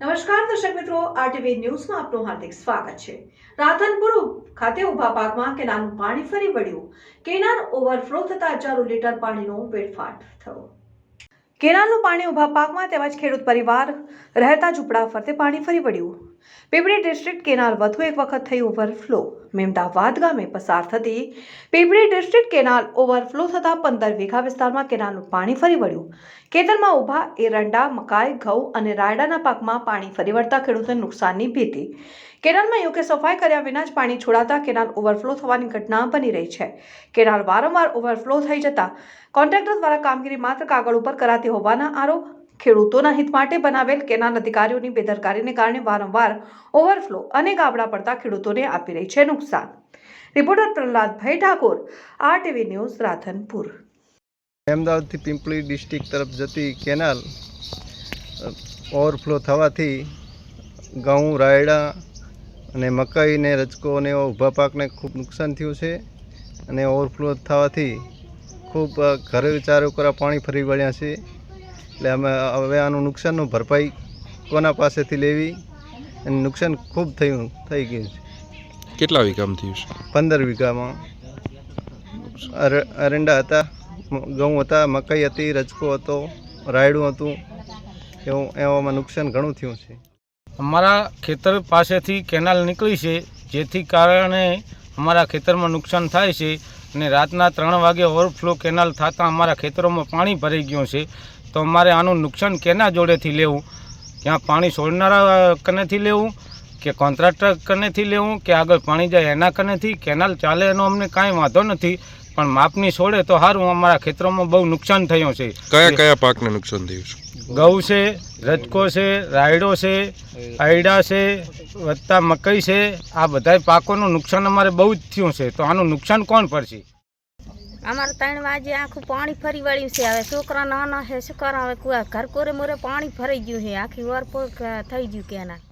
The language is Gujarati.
નમસ્કાર દર્શક મિત્રો, આરટીવી ન્યૂઝમાં આપનું હાર્દિક સ્વાગત છે. રાધનપુર ખાતે ઊભા પાકમાં કેનાલનું પાણી ફરી વળ્યું. કેનાલ ઓવરફ્લો થતા હજારો લીટર પાણીનો વેડફાટ થયો. કેનાલનું પાણી ઊભા પાકમાં તેમજ ખેડૂત પરિવાર રહેતા ઝૂંપડા ફરતે પાણી ફરી વળ્યું. પીપળી ડિસ્ટ્રિક્ટ કેનાલ વધુ એક વખત થઈ ઓવરફ્લો મેમદાવાદ ગામે પસાર થતી પીપળી ડિસ્ટ્રિક્ટ કેનાલ ઓવરફ્લો થતાં પંદર વીઘા વિસ્તારમાં કેનાલનું પાણી ફરી વળ્યું. ખેતરમાં ઊભા એરંડા, મકાઈ, ઘઉં અને રાયડાના પાકમાં પાણી ફરી વળતા ખેડૂતોને નુકસાનની ભીતિ. કેનાલમાં યોગ્ય સફાઈ કર્યા વિના જ પાણી છોડાતા કેનાલ ઓવરફ્લો થવાની ઘટના બની રહી છે. કેનાલ વારંવાર ઓવરફ્લો થઈ જતા કોન્ટ્રાક્ટર દ્વારા કામગીરી માત્ર કાગળ ઉપર કરાતી હોવાના આરોપ ખેડૂતોના હિત માટે બનાવેલ કેનાલ અધિકારીઓની બેદરકારીને કારણે વારંવાર ઓવરફ્લો અને ગાબડા પડતા ખેડૂતોને આપી રહી છે નુકસાન. Reporter Prahladbhai Thakor, RTV news Radhanpur. અમદાવાદથી પિંપળી ડિસ્ટ્રિક્ટ તરફ જતી કેનાલ ઓવરફ્લો થવાથી ઘઉં, રાયડા અને મકાઈ ને રચકો એવા ઊભા પાકને ખૂબ નુકસાન થયું છે અને ઓવરફ્લો થવાથી ખૂબ ઘરે ચારો કરા પાણી ફરી વળ્યા છે. એટલે અમે હવે આનું નુકસાનનું ભરપાઈ કોના પાસેથી લેવી અને નુકસાન ખૂબ થયું થઈ ગયું છે. કેટલા વીઘામાં થયું છે? પંદર વીઘામાં. અર- અરંડા હતા ઘઉં હતા મકાઈ હતી રજકો હતો રાયડું હતું એવું એવામાં નુકસાન ઘણું થયું છે. અમારા ખેતર પાસેથી કેનાલ નીકળી છે જેથી કારણે અમારા ખેતરમાં નુકસાન થાય છે અને રાતના ત્રણ વાગે ઓવરફ્લો કેનાલ થતાં અમારા ખેતરોમાં પાણી ભરાઈ ગયું છે. તો અમારે આનું નુકસાન કેના જોડેથી લેવું? ત્યાં પાણી છોડનારા કનેથી લેવું? કે કોન્ટ્રાક્ટર કનેથી લેવું? કે આગળ પાણી જાય એના કનેથી? કેનાલ ચાલે એનો અમને કાંઈ વાંધો નથી. પણ માપની છોડે તો સારું અમારા ખેતરોમાં બહુ નુકસાન થયું છે. કયા કયા પાકને નુકસાન થયું છે? ઘઉં છે રજકો છે રાયડો છે આયડા છે વત્તા મકઈ છે. આ બધા પાકોનું નુકસાન અમારે બહુ જ થયું છે. તો આનું નુકસાન કોણ પડશે અમારે ત્રણ વાગે આખું પાણી ફરી વળ્યું છે. હવે છોકરા નાના છે શું કરા હવે કોઈ ઘર કોરે મોરે પાણી ફરી ગયું છે. આખી વરપોર થઈ ગયું કેનાલ